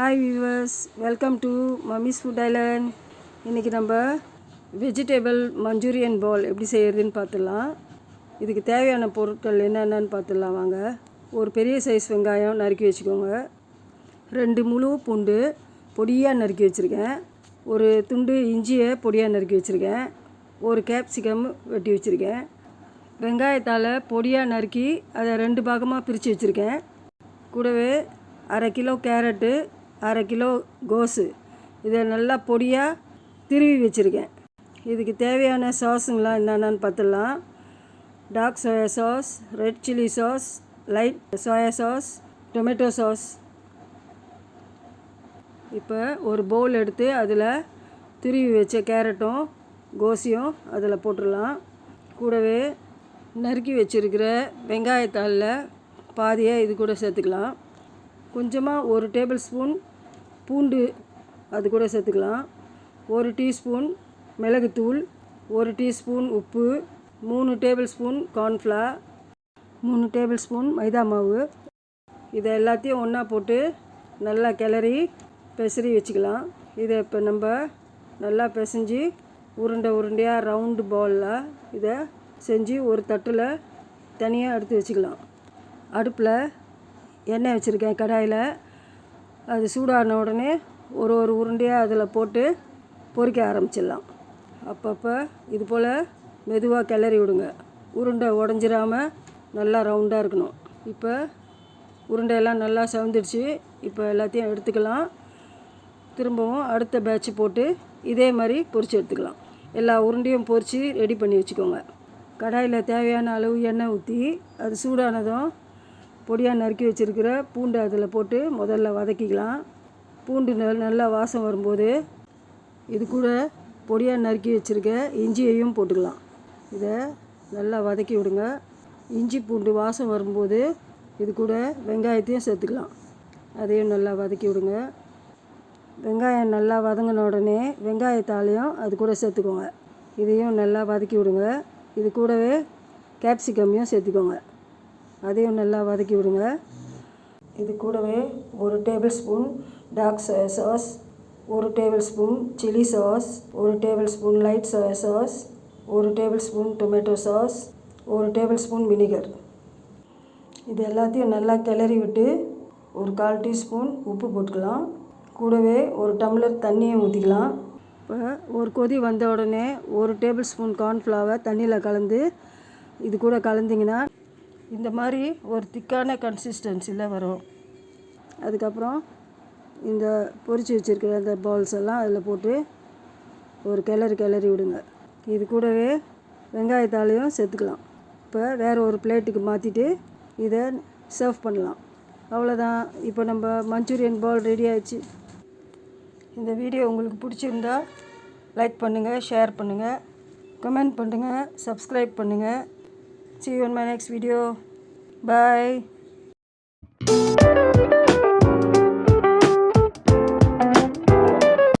Welcome to mummy's food island இன்றைக்கி நம்ம vegetable Manchurian பால் எப்படி செய்கிறதுன்னு பார்த்துடலாம். இதுக்கு தேவையான பொருட்கள் என்னென்னு பார்த்துடலாம் வாங்க. ஒரு பெரிய சைஸ் வெங்காயம் நறுக்கி வச்சுக்கோங்க. ரெண்டு முழு பூண்டு பொடியாக நறுக்கி வச்சுருக்கேன். ஒரு துண்டு இஞ்சியை பொடியாக நறுக்கி வச்சுருக்கேன். ஒரு கேப்சிகம் வெட்டி வச்சுருக்கேன். வெங்காயத்தால் பொடியாக நறுக்கி அதை ரெண்டு பாகமாக பிரித்து வச்சுருக்கேன். கூடவே அரை கிலோ கேரட்டு அரை கிலோ கோஸு. இதை நல்லா பொடியாக திருவி வச்சுருக்கேன். இதுக்கு தேவையான சாஸுங்களாம் என்னென்னு பார்த்துடலாம். Dark soya sauce red chilli sauce light soya sauce tomato sauce. இப்போ ஒரு பவுல் எடுத்து அதில் துருவி வச்ச கேரட்டும் கோசியும் அதில் போட்டுடலாம். கூடவே நறுக்கி வச்சுருக்கிற வெங்காயத்தாளில் பாதியாக இது கூட சேர்த்துக்கலாம். கொஞ்சமாக ஒரு டேபிள் ஸ்பூன் பூண்டு அது கூட சேர்த்துக்கலாம். ஒரு டீஸ்பூன் மிளகுத்தூள் ஒரு டீஸ்பூன் உப்பு மூணு டேபிள் ஸ்பூன் கார்ன்ஃப்ளார் மூணு டேபிள் ஸ்பூன் மைதா மாவு. இதை எல்லாத்தையும் ஒன்றா போட்டு நல்லா கிளறி பெசரி வச்சுக்கலாம். இதை இப்போ நம்ம நல்லா பிசைஞ்சு உருண்டை உருண்டையாக ரவுண்டு பாலில் இதை செஞ்சு ஒரு தட்டில் தனியாக எடுத்து வச்சுக்கலாம். அடுப்பில் எண்ணெய் வச்சுருக்கேன் கடாயில். அது சூடான உடனே ஒரு ஒரு உருண்டையாக அதில் போட்டு பொறிக்க ஆரம்பிச்சிடலாம். அப்பப்போ இது போல் மெதுவாக கிளறி விடுங்க. உருண்டை உடஞ்சிராமல் நல்லா ரவுண்டாக இருக்கணும். இப்போ உருண்டையெல்லாம் நல்லா சவுந்துடுச்சு. இப்போ எல்லாத்தையும் எடுத்துக்கலாம். திரும்பவும் அடுத்த பேட்ச் போட்டு இதே மாதிரி பொறிச்சு எடுத்துக்கலாம். எல்லா உருண்டையும் பொறிச்சு ரெடி பண்ணி வச்சுக்கோங்க. கடாயில் தேவையான அளவு எண்ணெய் ஊற்றி அது சூடானதும் பொடியாக நறுக்கி வச்சுருக்கிற பூண்டை அதில் போட்டு முதல்ல வதக்கிக்கலாம். பூண்டு நல் நல்லா வாசம் வரும்போது இது கூட பொடியாக நறுக்கி வச்சுருக்க இஞ்சியையும் போட்டுக்கலாம். இதை நல்லா வதக்கி விடுங்க. இஞ்சி பூண்டு வாசம் வரும்போது இது கூட வெங்காயத்தையும் சேர்த்துக்கலாம். அதையும் நல்லா வதக்கி விடுங்க. வெங்காயம் நல்லா வதங்கின உடனே வெங்காயத்தாலையும் அது கூட சேர்த்துக்கோங்க. இதையும் நல்லா வதக்கி விடுங்க. இது கூடவே கேப்சிகமையும் சேர்த்துக்கோங்க. அதையும் நல்லா வதக்கி விடுங்க. இது கூடவே ஒரு tablespoon dark soya sauce ஒரு டேபிள் ஸ்பூன் சில்லி சாஸ் ஒரு tablespoon light soya sauce ஒரு டேபிள் ஸ்பூன் டொமேட்டோ சாஸ் ஒரு டேபிள் ஸ்பூன் வினிகர் இது எல்லாத்தையும் நல்லா கிளறி விட்டு ஒரு கால் டீஸ்பூன் உப்பு போட்டுக்கலாம். கூடவே ஒரு டம்ளர் தண்ணியை ஊற்றிக்கலாம் இப்போ ஒரு கொதி வந்த உடனே ஒரு டேபிள் ஸ்பூன் கார்ன்ஃப்ளவர் தண்ணியில் கலந்து இது கூட கலந்திங்கன்னா இந்த மாதிரி ஒரு திக்கான கன்சிஸ்டன்சியில் வரும். அதுக்கப்புறம் இந்த பொறிச்சு வச்சுருக்கிற அந்த பால்ஸ் எல்லாம் அதில் போட்டு ஒரு கிளறி கிளறி விடுங்க. இது கூடவே வெங்காயத்தாலையும் சேர்த்துக்கலாம். இப்போ வேறு ஒரு பிளேட்டுக்கு மாற்றிட்டு இதை சர்வ் பண்ணலாம். அவ்வளோதான் இப்போ நம்ம மஞ்சூரியன் பால் ரெடி ஆயிடுச்சு. இந்த வீடியோ உங்களுக்கு பிடிச்சிருந்தா லைக் பண்ணுங்கள் ஷேர் பண்ணுங்கள் கமெண்ட் பண்ணுங்கள் சப்ஸ்கிரைப் பண்ணுங்கள் see you in my next video. Bye